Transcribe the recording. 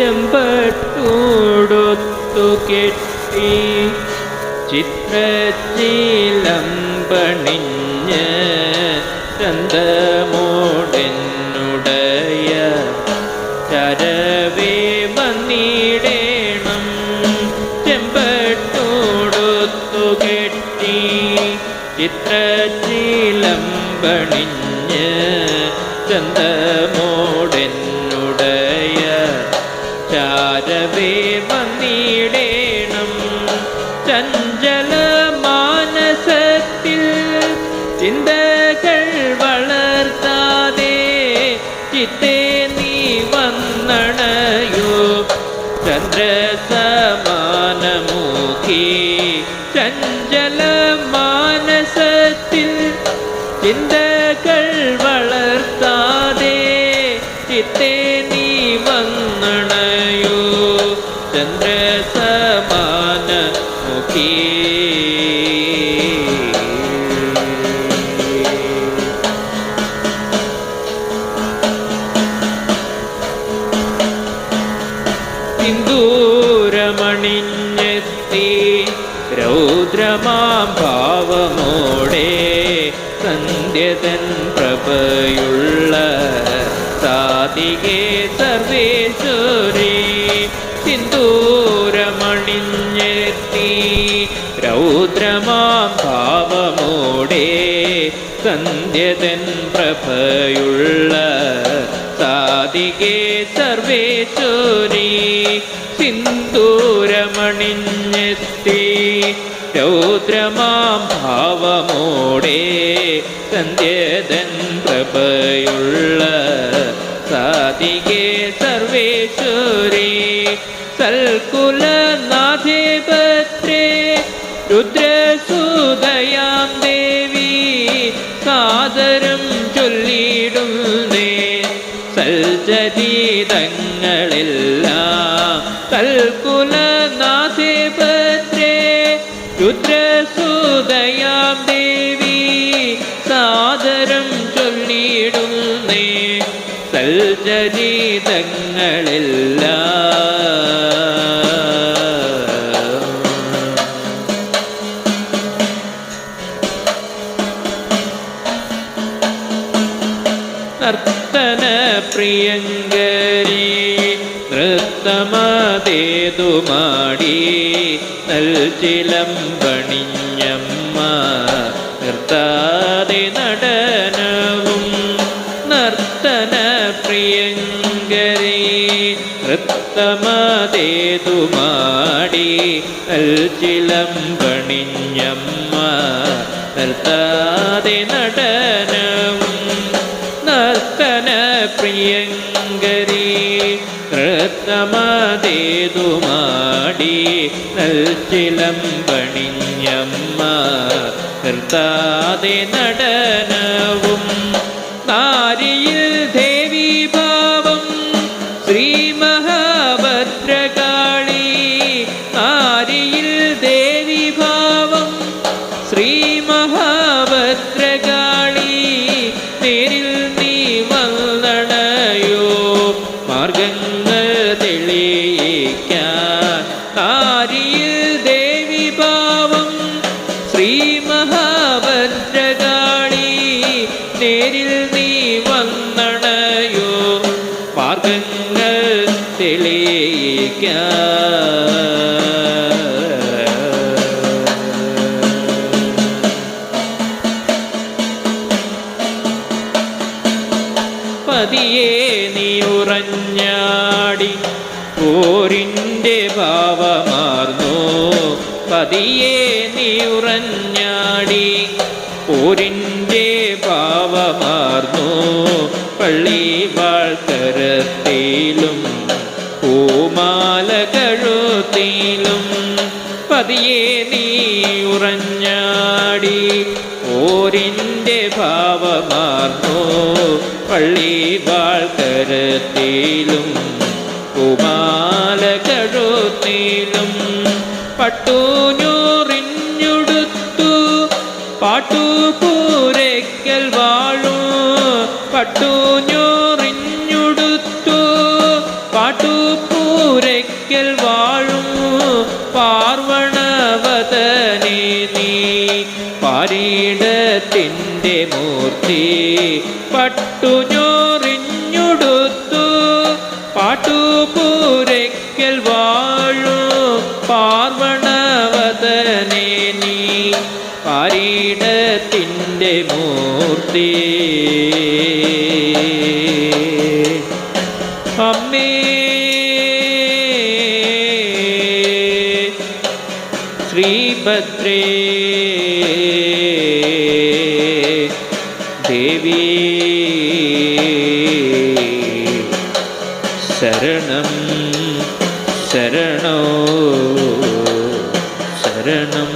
ചെമ്പട്ടൂടൊത്തു കെട്ടി ചിത്രശീലമ്പണിഞ്ഞ് ചന്തമോടെന്നുടയ ചരവേ വന്നിടേണം ചെമ്പട്ടൂടൊത്തു കെട്ടി ചിത്രശീലമ്പണിഞ്ഞ് ചന്തമോടെന്നുടയ ചിത്തേ നീ വന്നണയോ? ചന്ദ്രസമാനമുഖി ചഞ്ചല മാനസത്തിൽ ചിന്തകൾ വളർത്താതെ ചിത്തേ നീ വന്നണയോ? ചന്ദ്രസമാന മുഖി സിന്ദൂരമണിഞ്ഞെത്തി രൗദ്രമാം ഭാവമോടെ സന്ധ്യതൻ പ്രഭയുള്ള സാധികേ സർവേശ്വരി സിന്ദൂരമണിഞ്ഞെത്തി രൗദ്രമാം ഭാവമോടെ സന്ധ്യതൻ പ്രഭയുള്ള സാധികേ സർവേശ്വരി സിന്ദൂരമണിഞ്ഞെത്തി. രൗദ്രമാം ഭാവമോടെ സന്ധ്യതൻ പ്രഭയുള്ള സാധികേ സർവേശ്വരി സൽകുലനാഥേ ഭദ്രേ രുദ്രസുദയാം സൽചരിതങ്ങളെല്ലാം തൽക്കുല ഭദ്രേ രുദ്രസുദയാം ദേവി സാദരം സൽചരിതങ്ങളെല്ലാം പ്രിയങ്കരി നൃത്തമതേതുമാടി നൽചിലമ്പണിഞ്ഞമ്മ നിർത്താതെ നടനവും നർത്തന പ്രിയങ്കരി നൃത്തമതേതുമാടി നൽചിലമ്പണിഞ്ഞമ്മ നിർത്താതെ നടനവും പ്രിയങ്കരി നൽചിലം നൽച്ചിലമ്പണിഞ്ഞമ്മ നിർത്താതെ നടനവും നാരിയിൽ മാർഗങ്ങൾ തെളിയിക്കാൻ കാരിയിൽ ദേവി ഭാവം ശ്രീ മഹാഭദ്രകാളി നേരിൽ നീ വന്നണയോ? മാർഗങ്ങൾ തെളിയിക്കാൻ പതിയെ നീ ഉറഞ്ഞാടി. ഊരിന്റെ ഭാവമാർന്നു പള്ളി വാഴ്ത്തരത്തിലും പൂമാല കഴുത്തിലും പതിയെ നീ ഉറഞ്ഞാടി. ഓരിന്റെ ഭാവമാർന്നു പള്ളി വാഴ്ക്കരത്തിലും പട്ടൂഞ്ഞൂറിഞ്ഞുടുത്തു പാട്ടു പൂരയ്ക്കൽ വാഴും പട്ടു ഞൂറിഞ്ഞുടുത്തു പാട്ടു പൂരയ്ക്കൽ വാഴും പാർവണവതനെ നീ പാരീടത്തിന്റെ മൂർത്തി. പട്ടു അമ്മേ. ശ്രീഭദ്രേ. ദേവി. ശരണം ശരണോ ശരണം.